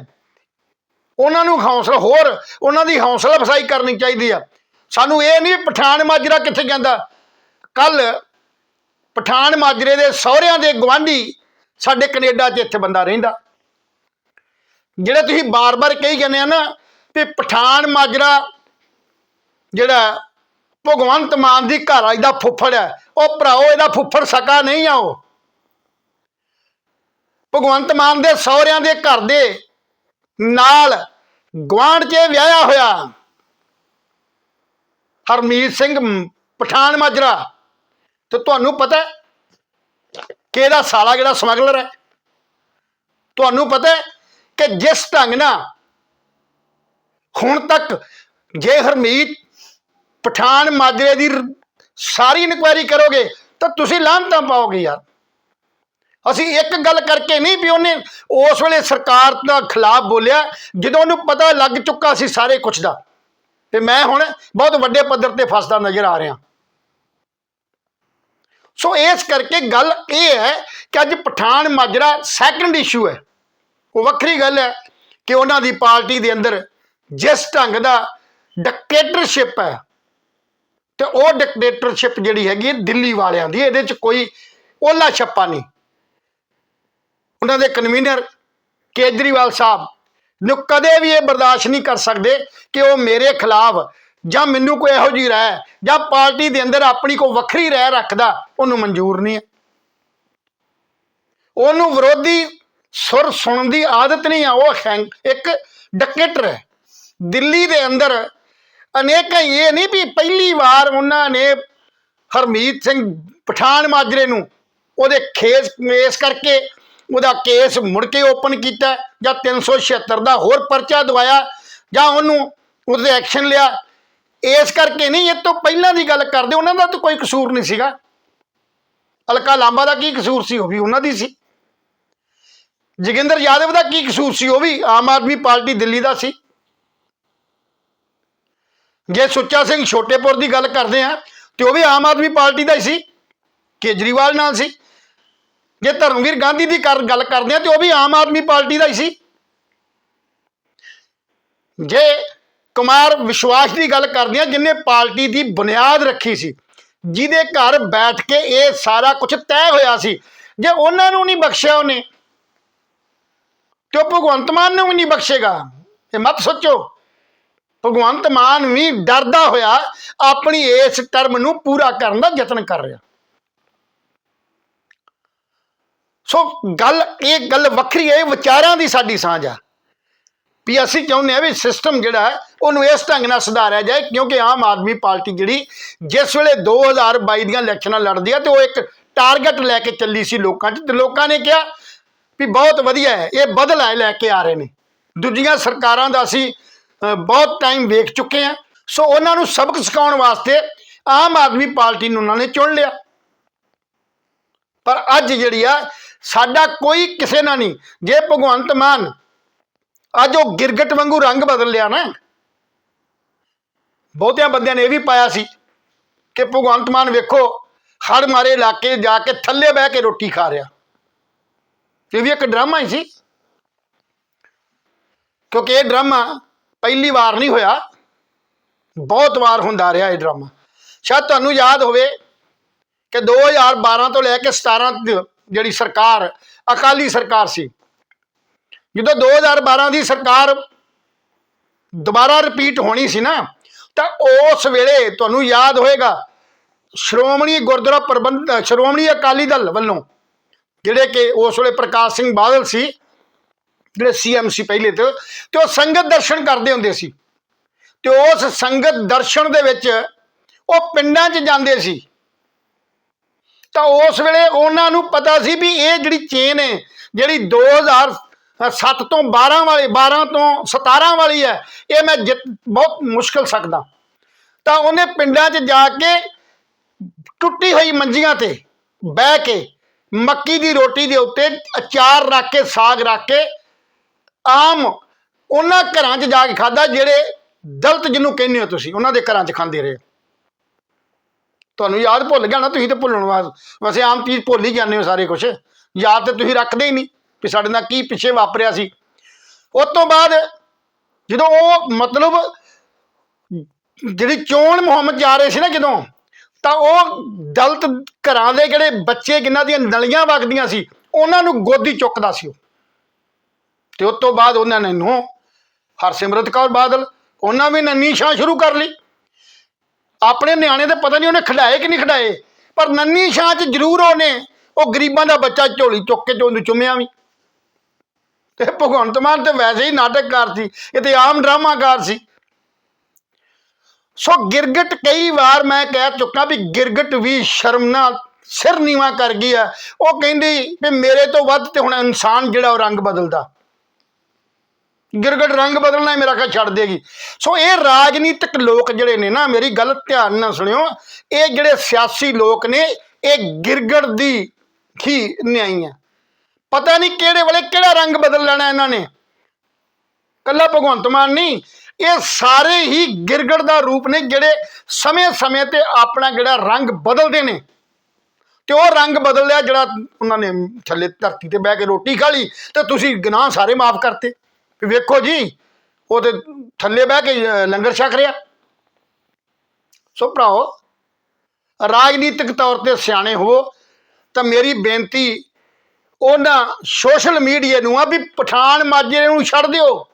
ਉਹਨਾਂ ਨੂੰ ਹੌਸਲਾ ਹੋਰ, ਉਹਨਾਂ ਦੀ ਹੌਸਲਾ ਅਫਜ਼ਾਈ ਕਰਨੀ ਚਾਹੀਦੀ ਆ। ਸਾਨੂੰ ਇਹ ਨਹੀਂ ਪਠਾਨ ਮਾਜਰਾ ਕਿੱਥੇ ਜਾਂਦਾ। ਕੱਲ ਪਠਾਨ ਮਾਜਰੇ ਦੇ ਸਹੁਰਿਆਂ ਦੇ ਗਵਾਂਢੀ ਸਾਡੇ ਕੈਨੇਡਾ 'ਚ ਇੱਥੇ ਬੰਦਾ ਰਹਿੰਦਾ। ਜਿਹੜੇ ਤੁਸੀਂ ਬਾਰ-ਬਾਰ ਕਹੀ ਜਾਂਦੇ ਆ ਨਾ ਵੀ ਪਠਾਨ ਮਾਜਰਾ ਜਿਹੜਾ ਭਗਵੰਤ ਮਾਨ ਦੀ ਘਰ ਵਾਲੀ ਦਾ ਫੁੱਫੜ ਹੈ ਉਹ ਭਰਾਓ, ਇਹਦਾ ਫੁੱਫੜ ਸਕਾ ਨਹੀਂ ਆ ਉਹ। ਭਗਵੰਤ ਮਾਨ ਦੇ ਸਹੁਰਿਆਂ ਦੇ ਘਰ ਦੇ ਨਾਲ ਗਵਾਂਢ 'ਚ ਵਿਆਹਿਆ ਹੋਇਆ। ਹਰਮੀਤ ਸਿੰਘ ਪਠਾਨ ਮਾਜਰਾ। ਤੇ ਤੁਹਾਨੂੰ ਪਤਾ ਕਿ ਇਹਦਾ ਸਾਲਾ ਜਿਹੜਾ ਸਮਗਲਰ ਹੈ? ਤੁਹਾਨੂੰ ਪਤਾ ਕਿ ਜਿਸ ਢੰਗ ਨਾਲ ਹੁਣ ਤੱਕ ਜੇ ਹਰਮੀਤ ਪਠਾਨ ਮਾਜਰੇ ਦੀ ਸਾਰੀ ਇਨਕੁਆਇਰੀ ਕਰੋਗੇ ਤਾਂ ਤੁਸੀਂ ਲਾਂਭਤਾਂ ਪਾਓਗੇ ਯਾਰ। ਅਸੀਂ ਇੱਕ ਗੱਲ ਕਰਕੇ ਨਹੀਂ ਵੀ ਉਹਨੇ ਉਸ ਵੇਲੇ ਸਰਕਾਰ ਦਾ ਖਿਲਾਫ ਬੋਲਿਆ, ਜਦੋਂ ਉਹਨੂੰ ਪਤਾ ਲੱਗ ਚੁੱਕਾ ਸੀ ਸਾਰੇ ਕੁਝ ਦਾ। ਤੇ ਮੈਂ ਹੁਣ ਬਹੁਤ ਵੱਡੇ ਪੱਧਰ ਤੇ ਫਸਦਾ ਨਜ਼ਰ ਆ ਰਿਹਾ। ਸੋ ਇਸ ਕਰਕੇ ਗੱਲ ਇਹ ਹੈ ਕਿ ਅੱਜ ਪਠਾਨ ਮਾਜਰਾ ਸੈਕੰਡ ਇਸ਼ੂ ਹੈ। ਉਹ ਵੱਖਰੀ ਗੱਲ ਹੈ ਕਿ ਉਹਨਾਂ ਦੀ ਪਾਰਟੀ ਦੇ ਅੰਦਰ ਜਿਸ ਢੰਗ ਦਾ ਡਿਕਟੇਟਰਸ਼ਿਪ ਹੈ, ਤੇ ਉਹ ਡਿਕਟੇਟਰਸ਼ਿਪ ਜਿਹੜੀ ਹੈਗੀ ਦਿੱਲੀ ਵਾਲਿਆਂ ਦੀ, ਇਹਦੇ 'ਚ ਕੋਈ ਓਲਾ ਛੱਪਾ ਨਹੀਂ। ਉਹਨਾਂ ਦੇ ਕਨਵੀਨਰ ਕੇਜਰੀਵਾਲ ਸਾਹਿਬ ਨੂੰ ਕਦੇ ਵੀ ਇਹ ਬਰਦਾਸ਼ਤ ਨਹੀਂ ਕਰ ਸਕਦੇ ਕਿ ਉਹ ਮੇਰੇ ਖਿਲਾਫ ਜਾਂ ਮੈਨੂੰ ਕੋਈ ਇਹੋ ਜਿਹੀ ਰਾਏ, ਜਾਂ ਪਾਰਟੀ ਦੇ ਅੰਦਰ ਆਪਣੀ ਕੋਈ ਵੱਖਰੀ ਰਾਏ ਰੱਖਦਾ, ਉਹਨੂੰ ਮਨਜ਼ੂਰ ਨਹੀਂ ਹੈ। ਉਹਨੂੰ ਵਿਰੋਧੀ ਸੁਰ ਸੁਣਨ ਦੀ ਆਦਤ ਨਹੀਂ ਆ, ਉਹ ਹੈਂਗ- ਇੱਕ ਡਿਕਟੇਟਰ ਹੈ। ਦਿੱਲੀ ਦੇ ਅੰਦਰ ਅਨੇਕਾਂ ਹੀ, ਇਹ ਨਹੀਂ ਵੀ ਪਹਿਲੀ ਵਾਰ ਉਹਨਾਂ ਨੇ ਹਰਮੀਤ ਸਿੰਘ ਪਠਾਨ ਮਾਜਰੇ ਨੂੰ ਉਹਦੇ ਖੇਸ ਮੇਸ ਕਰਕੇ ਉਹਦਾ ਕੇਸ ਮੁੜ ਕੇ ਓਪਨ ਕੀਤਾ ਜਾਂ 376 ਦਾ ਹੋਰ ਪਰਚਾ ਦਵਾਇਆ ਜਾਂ ਉਹਨੂੰ ਉਹਦੇ ਐਕਸ਼ਨ ਲਿਆ, ਇਸ ਕਰਕੇ ਨਹੀਂ, ਇਹ ਤੋਂ ਪਹਿਲਾਂ ਦੀ ਗੱਲ ਕਰਦੇ, ਉਹਨਾਂ ਦਾ ਤਾਂ ਕੋਈ ਕਸੂਰ ਨਹੀਂ ਸੀਗਾ। ਅਲਕਾ ਲਾਂਬਾ ਦਾ ਕੀ ਕਸੂਰ ਸੀ, ਉਹ ਵੀ ਉਹਨਾਂ ਦੀ ਸੀ। ਜੋਗਿੰਦਰ ਯਾਦਵ ਦਾ ਕੀ ਕਸੂਰ ਸੀ, ਉਹ ਵੀ ਆਮ ਆਦਮੀ ਪਾਰਟੀ ਦਿੱਲੀ ਦਾ ਸੀ। ਜੇ ਸੁੱਚਾ ਸਿੰਘ ਛੋਟੇਪੁਰ ਦੀ ਗੱਲ ਕਰਦੇ ਆ ਤੇ ਉਹ ਵੀ ਆਮ ਆਦਮੀ ਪਾਰਟੀ ਦਾ ਹੀ ਸੀ, ਕੇਜਰੀਵਾਲ ਨਾਲ ਸੀ। ਜੇ ਧਰਮਵੀਰ ਗਾਂਧੀ ਦੀ ਕਰ ਗੱਲ ਕਰਦੇ ਆ ਤੇ ਉਹ ਵੀ ਆਮ ਆਦਮੀ ਪਾਰਟੀ ਦਾ ਹੀ ਸੀ। ਜੇ ਕੁਮਾਰ ਵਿਸ਼ਵਾਸ ਦੀ ਗੱਲ ਕਰਦੇ ਆ, ਜਿਨੇ ਪਾਰਟੀ ਦੀ ਬੁਨਿਆਦ ਰੱਖੀ ਸੀ, ਜਿਹਦੇ ਘਰ ਬੈਠ ਕੇ ਇਹ ਸਾਰਾ ਕੁਝ ਤੈਅ ਹੋਇਆ ਸੀ, ਜੇ ਉਹਨਾਂ ਨੂੰ ਨਹੀਂ ਬਖਸ਼ਿਆ ਉਹਨੇ, ਤੇ ਉਹ ਭਗਵੰਤ ਮਾਨ ਨੂੰ ਵੀ ਨਹੀਂ ਬਖਸ਼ੇਗਾ। ਇਹ ਮਤ ਸੋਚੋ, ਭਗਵੰਤ ਮਾਨ ਵੀ ਡਰਦਾ ਹੋਇਆ ਆਪਣੀ ਇਸ ਟਰਮ ਨੂੰ ਪੂਰਾ ਕਰਨ ਦਾ ਯਤਨ ਕਰ ਰਿਹਾ। ਸੋ ਗੱਲ, ਇਹ ਗੱਲ ਵੱਖਰੀ ਹੈ, ਇਹ ਵਿਚਾਰਾਂ ਦੀ ਸਾਡੀ ਸਾਂਝ ਆ। ਵੀ ਅਸੀਂ ਚਾਹੁੰਦੇ ਆ ਵੀ ਸਿਸਟਮ ਜਿਹੜਾ ਹੈ, ਉਹਨੂੰ ਇਸ ਢੰਗ ਨਾਲ ਸੁਧਾਰਿਆ ਜਾਏ, ਕਿਉਂਕਿ ਆਮ ਆਦਮੀ ਪਾਰਟੀ ਜਿਹੜੀ ਜਿਸ ਵੇਲੇ 2022 ਦੀਆਂ ਇਲੈਕਸ਼ਨਾਂ ਲੜਦੀ ਆ, ਤੇ ਉਹ ਇੱਕ ਟਾਰਗੇਟ ਲੈ ਕੇ ਚੱਲੀ ਸੀ ਲੋਕਾਂ 'ਚ, ਤੇ ਲੋਕਾਂ ਨੇ ਕਿਹਾ ਵੀ ਬਹੁਤ ਵਧੀਆ ਹੈ, ਇਹ ਬਦਲ ਹੈ ਲੈ ਕੇ ਆ ਰਹੇ ਨੇ। ਦੂਜੀਆਂ ਸਰਕਾਰਾਂ ਦਾ ਅਸੀਂ ਬਹੁਤ ਟਾਈਮ ਵੇਖ ਚੁੱਕੇ ਆ ਸੋ ਉਹਨਾਂ ਨੂੰ ਸਬਕ ਸਿਖਾਉਣ ਵਾਸਤੇ ਆਮ ਆਦਮੀ ਪਾਰਟੀ ਨੂੰ ਉਹਨਾਂ ਨੇ ਚੁਣ ਲਿਆ। ਪਰ ਅੱਜ ਜਿਹੜੀ ਆ ਸਾਡਾ ਕੋਈ ਕਿਸੇ ਨਾਲ ਨਹੀਂ। ਜੇ ਭਗਵੰਤ ਮਾਨ ਅੱਜ ਉਹ ਗਿਰਗਟ ਵਾਂਗੂ ਰੰਗ ਬਦਲ ਲਿਆ ਨਾ, ਬਹੁਤਿਆਂ ਬੰਦਿਆਂ ਨੇ ਇਹ ਵੀ ਪਾਇਆ ਸੀ ਕਿ ਭਗਵੰਤ ਮਾਨ ਵੇਖੋ ਹੜ ਮਾਰੇ ਇਲਾਕੇ ਜਾ ਕੇ ਥੱਲੇ ਬਹਿ ਕੇ ਰੋਟੀ ਖਾ ਰਿਹਾ। ਇਹ ਵੀ ਇੱਕ ਡਰਾਮਾ ਹੀ ਸੀ। ਕਿਉਂਕਿ ਇਹ ਡਰਾਮਾ ਪਹਿਲੀ ਵਾਰ ਨਹੀਂ ਹੋਇਆ। ਬਹੁਤ ਵਾਰ ਹੁੰਦਾ ਰਿਹਾ ਇਹ ਡਰਾਮਾ। ਸ਼ਾਇਦ ਤੁਹਾਨੂੰ ਯਾਦ ਹੋਵੇ ਕਿ 2012 ਤੋਂ ਲੈ ਕੇ 17 ਤ- ਜਿਹੜੀ ਸਰਕਾਰ, ਅਕਾਲੀ ਸਰਕਾਰ ਸੀ। ਜਦੋਂ 2012 ਦੀ ਸਰਕਾਰ ਦੁਬਾਰਾ ਰਿਪੀਟ ਹੋਣੀ ਸੀ ਨਾ, ਤਾਂ ਉਸ ਵੇਲੇ ਤੁਹਾਨੂੰ ਯਾਦ ਹੋਏਗਾ, ਸ਼੍ਰੋਮਣੀ ਗੁਰਦੁਆਰਾ ਪ੍ਰਬੰਧ, ਸ਼੍ਰੋਮਣੀ ਅਕਾਲੀ ਦਲ ਵੱਲੋਂ ਜਿਹੜੇ ਕਿ ਉਸ ਵੇਲੇ ਪ੍ਰਕਾਸ਼ ਸਿੰਘ ਬਾਦਲ ਸੀ, ਜਿਹੜੇ ਸੀਐਮ ਸੀ ਪਹਿਲੇ ਤੇ ਤੇ ਉਹ ਸੰਗਤ ਦਰਸ਼ਨ ਕਰਦੇ ਹੁੰਦੇ ਸੀ। ਤੇ ਉਸ ਸੰਗਤ ਦਰਸ਼ਨ ਦੇ ਵਿੱਚ ਉਹ ਪਿੰਡਾਂ 'ਚ ਜਾਂਦੇ ਸੀ। ਤਾਂ ਉਸ ਵੇਲੇ ਉਹਨਾਂ ਨੂੰ ਪਤਾ ਸੀ ਵੀ ਇਹ ਜਿਹੜੀ ਚੇਨ ਹੈ, ਜਿਹੜੀ 2007 ਤੋਂ 12 ਵਾਲੀ 12 ਤੋਂ 17 ਵਾਲੀ ਹੈ, ਇਹ ਮੈਂ ਜਿੱਤ, ਬਹੁਤ ਮੁਸ਼ਕਲ ਸਕਦਾ। ਤਾਂ ਉਹਨੇ ਪਿੰਡਾਂ 'ਚ ਜਾ ਕੇ ਟੁੱਟੀ ਹੋਈ ਮੰਜੀਆਂ ਤੇ ਬਹਿ ਕੇ ਮੱਕੀ ਦੀ ਰੋਟੀ ਦੇ ਉੱਤੇ ਅਚਾਰ ਰੱਖ ਕੇ, ਸਾਗ ਰੱਖ ਕੇ ਆਮ ਉਹਨਾਂ ਘਰਾਂ 'ਚ ਜਾ ਕੇ ਖਾਦਾ ਜਿਹੜੇ ਦਲਤ ਜਿਹਨੂੰ ਕਹਿੰਦੇ ਹੋ ਤੁਸੀਂ, ਉਹਨਾਂ ਦੇ ਘਰਾਂ 'ਚ ਖਾਂਦੇ ਰਹੇ। ਤੁਹਾਨੂੰ ਯਾਦ ਭੁੱਲ ਗਿਆ ਨਾ, ਤੁਸੀਂ ਤੇ ਭੁੱਲਣ ਵਾਸਤੇ ਵੈਸੇ ਆਮ ਚੀਜ਼ ਭੁੱਲ ਹੀ ਜਾਂਦੇ ਹੋ ਸਾਰੇ ਕੁਝ ਯਾਦ ਤੇ ਤੁਸੀਂ ਰੱਖਦੇ ਹੀ ਨਹੀਂ ਵੀ ਸਾਡੇ ਨਾਲ ਕੀ ਪਿੱਛੇ ਵਾਪਰਿਆ ਸੀ। ਉਸ ਤੋਂ ਬਾਅਦ ਜਦੋਂ ਉਹ ਮਤਲਬ ਜਿਹੜੀ ਚੋਣ ਮੁਹੰਮਦ ਜਾ ਰਹੇ ਸੀ ਨਾ ਜਦੋਂ, ਤਾਂ ਉਹ ਦਲਤ ਘਰਾਂ ਦੇ ਜਿਹੜੇ ਬੱਚੇ ਜਿਨ੍ਹਾਂ ਦੀਆਂ ਨਲੀਆਂ ਵਗਦੀਆਂ ਸੀ, ਉਹਨਾਂ ਨੂੰ ਗੋਦੀ ਚੁੱਕਦਾ ਸੀ ਉਹ। ਤੇ ਉਸ ਤੋਂ ਬਾਅਦ ਉਹਨਾਂ ਨੇ ਨੂੰ ਹਰਸਿਮਰਤ ਕੌਰ ਬਾਦਲ, ਉਹਨਾਂ ਵੀ ਨੰਨੀ ਛਾਂ ਸ਼ੁਰੂ ਕਰ ਲਈ। ਆਪਣੇ ਨਿਆਣੇ ਤੇ ਪਤਾ ਨਹੀਂ ਉਹਨੇ ਖਿਡਾਏ ਕਿ ਨਹੀਂ ਖਿਡਾਏ, ਪਰ ਨੰਨੀ ਛਾਂ 'ਚ ਜ਼ਰੂਰ ਉਹਨੇ ਉਹ ਗਰੀਬਾਂ ਦਾ ਬੱਚਾ ਝੋਲੀ ਚੁੱਕ ਕੇ ਚੋਂ ਚੁੰਮਿਆ ਵੀ। ਤੇ ਭਗਵੰਤ ਮਾਨ ਤੇ ਵੈਸੇ ਹੀ ਨਾਟਕਕਾਰ ਸੀ, ਇਹ ਤੇ ਆਮ ਡਰਾਮਾਕਾਰ ਸੀ। ਸੋ ਗਿਰਗਟ ਕਈ ਵਾਰ ਮੈਂ ਕਹਿ ਚੁੱਕਾ ਵੀ ਗਿਰਗਟ ਵੀ ਸ਼ਰਮ ਨਾਲ ਸਿਰ ਨੀਵਾ ਕਰ ਗਈ ਆ। ਉਹ ਕਹਿੰਦੀ ਵੀ ਮੇਰੇ ਤੋਂ ਵੱਧ ਤੇ ਹੁਣ ਇਨਸਾਨ ਜਿਹੜਾ ਉਹ ਰੰਗ ਬਦਲਦਾ। ਗਿਰਗਟ ਰੰਗ ਬਦਲਣਾ ਮੇਰਾ ਖਿਆਲ ਛੱਡ ਦੇਗੀ। ਸੋ ਇਹ ਰਾਜਨੀਤਿਕ ਲੋਕ ਜਿਹੜੇ ਨੇ ਨਾ, ਮੇਰੀ ਗੱਲ ਧਿਆਨ ਨਾਲ ਸੁਣਿਓ, ਇਹ ਜਿਹੜੇ ਸਿਆਸੀ ਲੋਕ ਨੇ, ਇਹ ਗਿਰਗੜ ਦੀ ਹੀ ਨਿਆਈ ਆ। ਪਤਾ ਨਹੀਂ ਕਿਹੜੇ ਵੇਲੇ ਕਿਹੜਾ ਰੰਗ ਬਦਲ ਲੈਣਾ ਇਹਨਾਂ ਨੇ। ਕੱਲਾ ਭਗਵੰਤ ਮਾਨ ਨਹੀਂ, ਇਹ ਸਾਰੇ ਹੀ ਗਿਰਗੜ ਦਾ ਰੂਪ ਨੇ ਜਿਹੜੇ ਸਮੇਂ-ਸਮੇਂ ਤੇ ਆਪਣਾ ਜਿਹੜਾ ਰੰਗ ਬਦਲਦੇ ਨੇ। ਤੇ ਉਹ ਰੰਗ ਬਦਲ ਲਿਆ ਜਿਹੜਾ ਉਹਨਾਂ ਨੇ ਥੱਲੇ ਧਰਤੀ ਤੇ ਬਹਿ ਕੇ ਰੋਟੀ ਖਾ ਲਈ ਤੇ ਤੁਸੀਂ ਗੁਨਾਹ ਸਾਰੇ ਮਾਫ ਕਰਤੇ। ਵੀ ਵੇਖੋ ਜੀ, ਉਹ ਤੇ ਥੱਲੇ ਬਹਿ ਕੇ ਲੰਗਰ ਛਕ ਰਿਹਾ। ਸੋ ਭਰਾਓ, ਰਾਜਨੀਤਿਕ ਤੌਰ ਤੇ ਸਿਆਣੇ ਹੋਵੋ, ਤਾਂ ਮੇਰੀ ਬੇਨਤੀ, ਉਹਨਾਂ ਸੋਸ਼ਲ ਮੀਡੀਆ ਨੂੰ ਆ ਵੀ ਪਠਾਨ ਮਾਜਰੇ ਨੂੰ ਛੱਡ ਦਿਓ।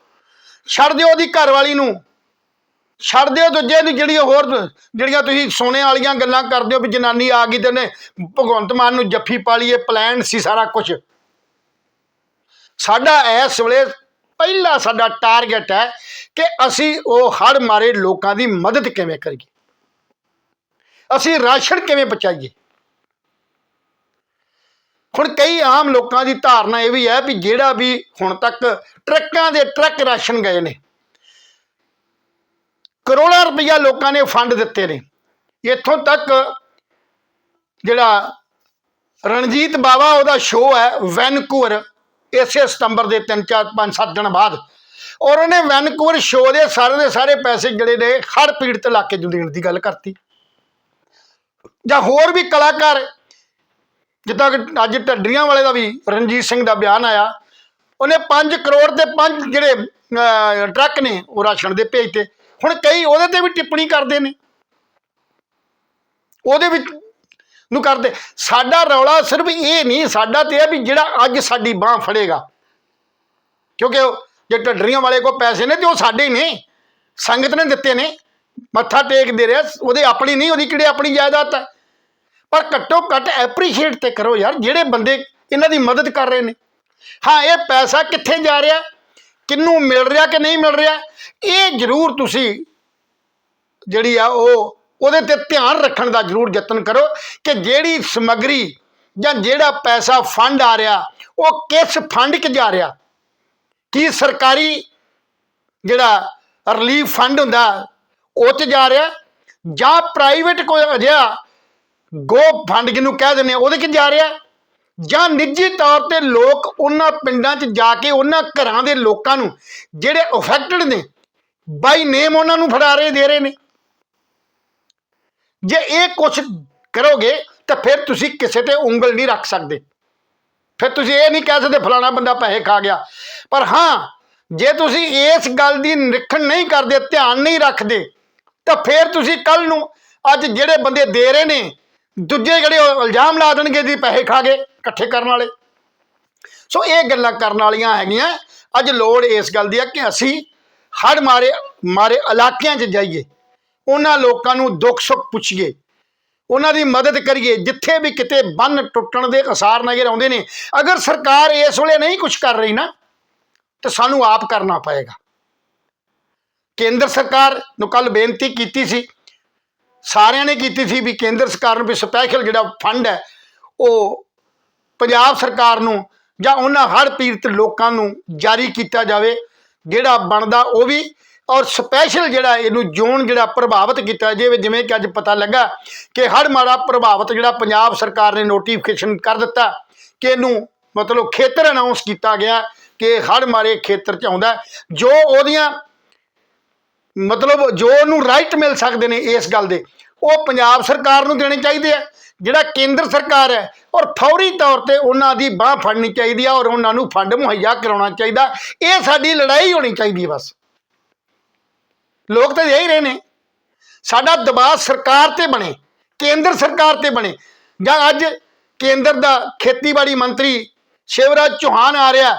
ਛੱਡ ਦਿਓ ਉਹਦੀ ਘਰ ਵਾਲੀ ਨੂੰ। ਛੱਡ ਦਿਓ ਦੂਜੇ ਨੂੰ ਜਿਹੜੀਆਂ ਹੋਰ, ਜਿਹੜੀਆਂ ਤੁਸੀਂ ਸੋਨੇ ਵਾਲੀਆਂ ਗੱਲਾਂ ਕਰਦੇ ਹੋ ਵੀ ਜਨਾਨੀ ਆ ਗਈ ਤੇ ਉਹਨੇ ਭਗਵੰਤ ਮਾਨ ਨੂੰ ਜੱਫੀ ਪਾ ਲਈਏ ਇਹ ਪਲਾਨ ਸੀ ਸਾਰਾ ਕੁਝ ਸਾਡਾ ਇਸ ਵੇਲੇ ਪਹਿਲਾ ਸਾਡਾ ਟਾਰਗੇਟ ਹੈ ਕਿ ਅਸੀਂ ਉਹ ਹੜ ਮਾਰੇ ਲੋਕਾਂ ਦੀ ਮਦਦ ਕਿਵੇਂ ਕਰੀਏ। ਅਸੀਂ ਰਾਸ਼ਨ ਕਿਵੇਂ ਬਚਾਈਏ। ਹੁਣ ਕਈ ਆਮ ਲੋਕਾਂ ਦੀ ਧਾਰਨਾ ਇਹ ਵੀ ਹੈ ਵੀ ਜਿਹੜਾ ਵੀ ਹੁਣ ਤੱਕ ਟਰੱਕਾਂ ਦੇ ਟਰੱਕ ਰਾਸ਼ਨ ਗਏ ਨੇ, ਕਰੋੜਾਂ ਰੁਪਈਆ ਲੋਕਾਂ ਨੇ ਫੰਡ ਦਿੱਤੇ ਨੇ। ਇੱਥੋਂ ਤੱਕ ਜਿਹੜਾ ਰਣਜੀਤ ਬਾਵਾ ਉਹਦਾ ਸ਼ੋਅ ਹੈ ਵੈਨਕੂਵਰ। ਇਸੇ ਸਤੰਬਰ ਦੇ 3 4 5 7 ਦਿਨ ਬਾਅਦ। ਔਰ ਉਹਨੇ ਵੈਨਕੂਵਰ ਸ਼ੋਅ ਦੇ ਸਾਰੇ ਦੇ ਸਾਰੇ ਪੈਸੇ ਜਿਹੜੇ ਨੇ ਹਰ ਪੀੜਤ ਇਲਾਕੇ ਨੂੰ ਦੇਣ ਦੀ ਗੱਲ ਕਰਤੀ। ਜਾਂ ਹੋਰ ਵੀ ਕਲਾਕਾਰ, ਜਿੱਦਾਂ ਕਿ ਅੱਜ ਢੱਡਰੀਆਂ ਵਾਲੇ ਦਾ ਵੀ ਰਣਜੀਤ ਸਿੰਘ ਦਾ ਬਿਆਨ ਆਇਆ। ਉਹਨੇ 5 ਕਰੋੜ ਦੇ 5 ਜਿਹੜੇ ਟਰੱਕ ਨੇ, ਉਹ ਰਾਸ਼ਨ ਦੇ ਭੇਜਤੇ। ਹੁਣ ਕਈ ਉਹਦੇ ਤੇ ਵੀ ਟਿੱਪਣੀ ਕਰਦੇ ਨੇ। ਉਹਦੇ ਵਿੱਚ ਨੂੰ ਕਰਦੇ। ਸਾਡਾ ਰੌਲਾ ਸਿਰਫ ਇਹ ਨਹੀਂ, ਸਾਡਾ ਤੇ ਹੈ ਵੀ ਜਿਹੜਾ ਅੱਜ ਸਾਡੀ ਬਾਹ ਫੜੇਗਾ। ਕਿਉਂਕਿ ਜੇ ਢੱਡਰੀਆਂ ਵਾਲੇ ਕੋਲ ਪੈਸੇ ਨੇ ਤੇ ਉਹ ਸਾਡੇ ਹੀ ਨੇ। ਸੰਗਤ ਨੇ ਦਿੱਤੇ ਨੇ। ਮੱਥਾ ਟੇਕ ਦੇ ਰਿਹਾ, ਉਹਦੇ ਆਪਣੀ ਨਹੀਂ, ਉਹਦੀ ਕਿਹੜੇ ਆਪਣੀ ਜਾਇਦਾਦ ਹੈ? ਪਰ ਘੱਟੋ ਘੱਟ ਐਪਰੀਸ਼ੀਏਟ ਤੇ ਕਰੋ ਯਾਰ, ਜਿਹੜੇ ਬੰਦੇ ਇਹਨਾਂ ਦੀ ਮਦਦ ਕਰ ਰਹੇ ਨੇ। ਹਾਂ, ਇਹ ਪੈਸਾ ਕਿੱਥੇ ਜਾ ਰਿਹਾ? ਕਿੰਨੂੰ ਮਿਲ ਰਿਹਾ ਕਿ ਨਹੀਂ ਮਿਲ ਰਿਹਾ? ਇਹ ਜ਼ਰੂਰ ਤੁਸੀਂ ਜਿਹੜੀ ਆ ਉਹ ਉਹਦੇ ਤੇ ਧਿਆਨ ਰੱਖਣ ਦਾ ਜ਼ਰੂਰ ਯਤਨ ਕਰੋ ਕਿ ਜਿਹੜੀ ਸਮੱਗਰੀ ਜਾਂ ਜਿਹੜਾ ਪੈਸਾ ਫੰਡ ਆ ਰਿਹਾ ਉਹ ਕਿਸ ਫੰਡ 'ਚ ਜਾ ਰਿਹਾ? ਕੀ ਸਰਕਾਰੀ ਜਿਹੜਾ ਰਿਲੀਫ ਫੰਡ ਹੁੰਦਾ ਉਹ 'ਚ ਜਾ ਰਿਹਾ? ਜਾਂ ਪ੍ਰਾਈਵੇਟ ਕੋਈ ਅਜਿਹਾ ਗੋ ਫੰਡ ਜਿਹਨੂੰ ਕਹਿ ਦਿੰਦੇ ਆ, ਉਹਦੇ 'ਚ ਜਾ ਰਿਹਾ? ਜਾਂ ਨਿੱਜੀ ਤੌਰ ਤੇ ਲੋਕ ਉਹਨਾਂ ਪਿੰਡਾਂ 'ਚ ਜਾ ਕੇ ਉਹਨਾਂ ਘਰਾਂ ਦੇ ਲੋਕਾਂ ਨੂੰ ਜਿਹੜੇ ਅਫੈਕਟਡ ਨੇ ਬਾਈ ਨੇਮ ਉਹਨਾਂ ਨੂੰ ਫੜਾ ਰਹੇ ਦੇ ਰਹੇ ਨੇ? ਜੇ ਇਹ ਕੁਝ ਕਰੋਗੇ ਤਾਂ ਫਿਰ ਤੁਸੀਂ ਕਿਸੇ ਤੇ ਉਂਗਲ ਨਹੀਂ ਰੱਖ ਸਕਦੇ। ਫਿਰ ਤੁਸੀਂ ਇਹ ਨਹੀਂ ਕਹਿ ਸਕਦੇ ਫਲਾਣਾ ਬੰਦਾ ਪੈਸੇ ਖਾ ਗਿਆ। ਪਰ ਹਾਂ, ਜੇ ਤੁਸੀਂ ਇਸ ਗੱਲ ਦੀ ਨਿਰੀਖਣ ਨਹੀਂ ਕਰਦੇ, ਧਿਆਨ ਨਹੀਂ ਰੱਖਦੇ, ਤਾਂ ਫਿਰ ਤੁਸੀਂ ਕੱਲ ਨੂੰ ਅੱਜ ਜਿਹੜੇ ਬੰਦੇ ਦੇ ਰਹੇ ਨੇ, ਦੂਜੇ ਜਿਹੜੇ ਉਹ ਇਲਜ਼ਾਮ ਲਾ ਦੇਣਗੇ ਜੀ ਪੈਸੇ ਖਾ ਗਏ ਇਕੱਠੇ ਕਰਨ ਵਾਲੇ। ਸੋ ਇਹ ਗੱਲਾਂ ਕਰਨ ਵਾਲੀਆਂ ਹੈਗੀਆਂ। ਅੱਜ ਲੋੜ ਇਸ ਗੱਲ ਦੀ ਹੈ ਕਿ ਅਸੀਂ ਹੜ ਮਾਰੇ ਮਾਰੇ ਇਲਾਕਿਆਂ 'ਚ ਜਾਈਏ। ਉਹਨਾਂ ਲੋਕਾਂ ਨੂੰ ਦੁੱਖ ਸੁੱਖ ਪੁੱਛੀਏ, ਉਹਨਾਂ ਦੀ ਮਦਦ ਕਰੀਏ, ਜਿੱਥੇ ਵੀ ਕਿਤੇ ਬੰਨ ਟੁੱਟਣ ਦੇ ਅਸਾਰ ਨਜ਼ਰ ਆਉਂਦੇ ਨੇ, ਅਗਰ ਸਰਕਾਰ ਇਸ ਵੇਲੇ ਨਹੀਂ ਕੁਝ ਕਰ ਰਹੀ ਨਾ, ਤਾਂ ਸਾਨੂੰ ਆਪ ਕਰਨਾ ਪਏਗਾ। ਕੇਂਦਰ ਸਰਕਾਰ ਨੂੰ ਕੱਲ ਬੇਨਤੀ ਕੀਤੀ ਸੀ, ਸਾਰਿਆਂ ਨੇ ਕੀਤੀ ਸੀ ਵੀ ਕੇਂਦਰ ਸਰਕਾਰ ਨੂੰ ਵੀ ਸਪੈਸ਼ਲ ਜਿਹੜਾ ਫੰਡ ਹੈ, ਉਹ ਪੰਜਾਬ ਸਰਕਾਰ ਨੂੰ ਜਾਂ ਉਹਨਾਂ ਹੜ੍ਹ ਪੀੜਤ ਲੋਕਾਂ ਨੂੰ ਜਾਰੀ ਕੀਤਾ ਜਾਵੇ, ਜਿਹੜਾ ਬਣਦਾ ਉਹ ਵੀ ਔਰ ਸਪੈਸ਼ਲ ਜਿਹੜਾ ਇਹਨੂੰ ਜ਼ੋਨ ਜਿਹੜਾ ਪ੍ਰਭਾਵਿਤ ਕੀਤਾ ਜਾਵੇ ਜਿਵੇਂ ਕਿ ਅੱਜ ਪਤਾ ਲੱਗਾ ਕਿ ਹੜ੍ਹ ਮਾੜਾ ਪ੍ਰਭਾਵਿਤ ਜਿਹੜਾ ਪੰਜਾਬ ਸਰਕਾਰ ਨੇ ਨੋਟੀਫਿਕੇਸ਼ਨ ਕਰ ਦਿੱਤਾ ਕਿ ਇਹਨੂੰ ਮਤਲਬ ਖੇਤਰ ਅਨਾਉਂਸ ਕੀਤਾ ਗਿਆ ਕਿ ਹੜ੍ਹ ਮਾਰੇ ਖੇਤਰ ਚ ਆਉਂਦਾ। ਜੋ ਉਹਦੀਆਂ ਮਤਲਬ ਜੋ ਉਹਨੂੰ ਰਾਈਟ ਮਿਲ ਸਕਦੇ ਨੇ ਇਸ ਗੱਲ ਦੇ, ਉਹ ਪੰਜਾਬ ਸਰਕਾਰ ਨੂੰ ਦੇਣੇ ਚਾਹੀਦੇ ਆ, ਜਿਹੜਾ ਕੇਂਦਰ ਸਰਕਾਰ ਹੈ, ਔਰ ਫੌਰੀ ਤੌਰ ਤੇ ਉਹਨਾਂ ਦੀ ਬਾਹ ਫੜਨੀ ਚਾਹੀਦੀ ਆ ਔਰ ਉਹਨਾਂ ਨੂੰ ਫੰਡ ਮੁਹੱਈਆ ਕਰਾਉਣਾ ਚਾਹੀਦਾ। ਇਹ ਸਾਡੀ ਲੜਾਈ ਹੋਣੀ ਚਾਹੀਦੀ ਹੈ ਬਸ। ਲੋਕ ਤਾਂ ਇਹ ਹੀ ਰਹੇ ਨੇ। ਸਾਡਾ ਦਬਾਅ ਸਰਕਾਰ ਤੇ ਬਣੇ, ਕੇਂਦਰ ਸਰਕਾਰ ਤੇ ਬਣੇ। ਜਾਂ ਅੱਜ ਕੇਂਦਰ ਦਾ ਖੇਤੀਬਾੜੀ ਮੰਤਰੀ ਸ਼ਿਵਰਾਜ ਚੌਹਾਨ ਆ ਰਿਹਾ,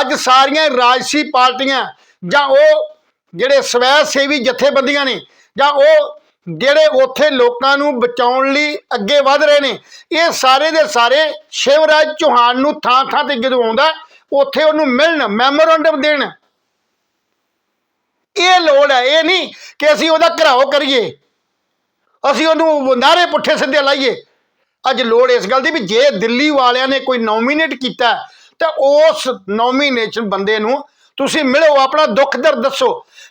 ਅੱਜ ਸਾਰੀਆਂ ਰਾਜਸੀ ਪਾਰਟੀਆਂ ਜਾਂ ਉਹ ਜਿਹੜੇ ਸਵੈ ਸੇਵੀ ਜਥੇਬੰਦੀਆਂ ਨੇ ਜਾਂ ਉਹ ਜਿਹੜੇ ਉੱਥੇ ਲੋਕਾਂ ਨੂੰ ਬਚਾਉਣ ਲਈ ਅੱਗੇ ਵਧ ਰਹੇ ਨੇ, ਇਹ ਸਾਰੇ ਦੇ ਸਾਰੇ ਸ਼ਿਵਰਾਜ ਚੌਹਾਨ ਨੂੰ ਥਾਂ ਥਾਂ ਤੇ ਜਦੋਂ ਆਉਂਦਾ, ਉੱਥੇ ਉਹਨੂੰ ਮਿਲਣ, ਮੈਮੋਰੰਡਮ ਦੇਣ। ਇਹ ਲੋੜ ਹੈ, ਇਹ ਨਹੀਂ ਕਿ ਅਸੀਂ ਉਹਦਾ ਘਰਾਓ ਕਰੀਏ। ਅਸੀਂ ਉਹਨੂੰ ਨਾਰੇ ਪੁੱਠੇ ਸਿੱਧੇ ਲਾਈਏ। ਅੱਜ ਲੋੜ ਇਸ ਗੱਲ ਦੀ ਵੀ ਜੇ ਦਿੱਲੀ ਵਾਲਿਆਂ ਨੇ ਕੋਈ ਨੋਮੀਨੇਟ ਕੀਤਾ, ਤਾਂ ਉਸ ਨੋਮੀਨੇਸ਼ਨ ਬੰਦੇ ਨੂੰ ਤੁਸੀਂ ਮਿਲੋ, ਆਪਣਾ ਦੁੱਖ ਦਰਦ ਦੱਸੋ।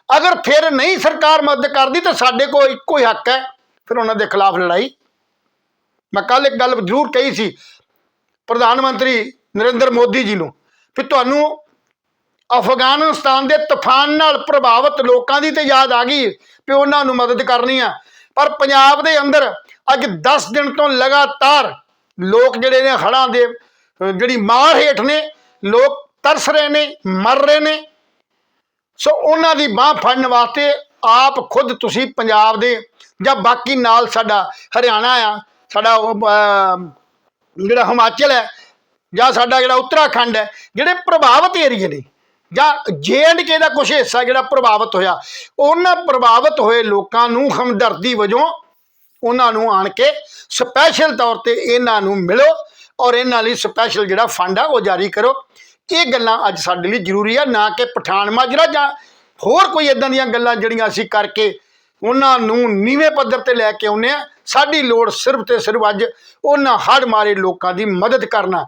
ਅਗਰ ਫਿਰ ਨਹੀਂ ਸਰਕਾਰ ਮਦਦ ਕਰਦੀ, ਤਾਂ ਸਾਡੇ ਕੋਲ ਇੱਕੋ ਹੀ ਹੱਕ ਹੈ, ਫਿਰ ਉਹਨਾਂ ਦੇ ਖਿਲਾਫ ਲੜਾਈ। ਮੈਂ ਕੱਲ ਇੱਕ ਗੱਲ ਜ਼ਰੂਰ ਕਹੀ ਸੀ, ਪ੍ਰਧਾਨ ਮੰਤਰੀ ਨਰਿੰਦਰ ਮੋਦੀ ਜੀ ਨੂੰ, ਵੀ ਤੁਹਾਨੂੰ ਅਫਗਾਨਿਸਤਾਨ ਦੇ ਤੂਫਾਨ ਨਾਲ ਪ੍ਰਭਾਵਿਤ ਲੋਕਾਂ ਦੀ ਤੇ ਯਾਦ ਆ ਗਈ ਵੀ ਉਹਨਾਂ ਨੂੰ ਮਦਦ ਕਰਨੀ ਆ। ਪਰ ਪੰਜਾਬ ਦੇ ਅੰਦਰ ਅੱਜ 10 ਦਿਨ ਤੋਂ ਲਗਾਤਾਰ ਲੋਕ ਜਿਹੜੇ ਨੇ ਹੜ੍ਹਾਂ ਦੇ ਜਿਹੜੀ ਮਾਰ ਹੇਠ ਨੇ ਲੋਕ ਤਰਸ ਰਹੇ ਨੇ ਮਰ ਰਹੇ ਨੇ। ਸੋ ਉਹਨਾਂ ਦੀ ਬਾਹ ਫੜਨ ਵਾਸਤੇ ਆਪ ਖੁਦ ਤੁਸੀਂ ਪੰਜਾਬ ਦੇ ਜਾਂ ਬਾਕੀ ਨਾਲ ਸਾਡਾ ਹਰਿਆਣਾ ਆ ਸਾਡਾ ਉਹ, ਜਿਹੜਾ ਹਿਮਾਚਲ ਹੈ ਜਾਂ ਸਾਡਾ ਜਿਹੜਾ ਉੱਤਰਾਖੰਡ ਹੈ ਜਿਹੜੇ ਪ੍ਰਭਾਵਿਤ ਏਰੀਏ ਨੇ ਜਾਂ ਕੇ ਦਾ ਕੁਝ ਹਿੱਸਾ ਜਿਹੜਾ ਪ੍ਰਭਾਵਿਤ ਹੋਇਆ, ਉਹਨਾਂ ਪ੍ਰਭਾਵਿਤ ਹੋਏ ਲੋਕਾਂ ਨੂੰ ਹਮਦਰਦੀ ਵਜੋਂ ਉਹਨਾਂ ਨੂੰ ਆਣ ਕੇ ਸਪੈਸ਼ਲ ਤੌਰ ਤੇ ਇਹਨਾਂ ਨੂੰ ਮਿਲੋ ਔਰ ਇਹਨਾਂ ਲਈ ਸਪੈਸ਼ਲ ਜਿਹੜਾ ਫੰਡ ਆ ਉਹ ਜਾਰੀ ਕਰੋ। ਇਹ ਗੱਲਾਂ ਅੱਜ ਸਾਡੇ ਲਈ ਜ਼ਰੂਰੀ ਆ, ਨਾ ਕਿ ਪਠਾਨ ਮਾਜਰਾ ਜਾਂ ਹੋਰ ਕੋਈ ਇਦਾਂ ਦੀਆਂ ਗੱਲਾਂ ਜਿਹੜੀਆਂ ਅਸੀਂ ਕਰਕੇ ਉਹਨਾਂ ਨੂੰ ਨੀਵੇਂ ਪੱਧਰ ਤੇ ਲੈ ਕੇ ਆਉਂਦੇ ਆ। ਸਾਡੀ ਲੋੜ ਸਿਰਫ ਤੇ ਸਿਰਫ ਅੱਜ ਉਹਨਾਂ ਹੜ੍ਹ ਮਾਰੇ ਲੋਕਾਂ ਦੀ ਮਦਦ ਕਰਨਾ।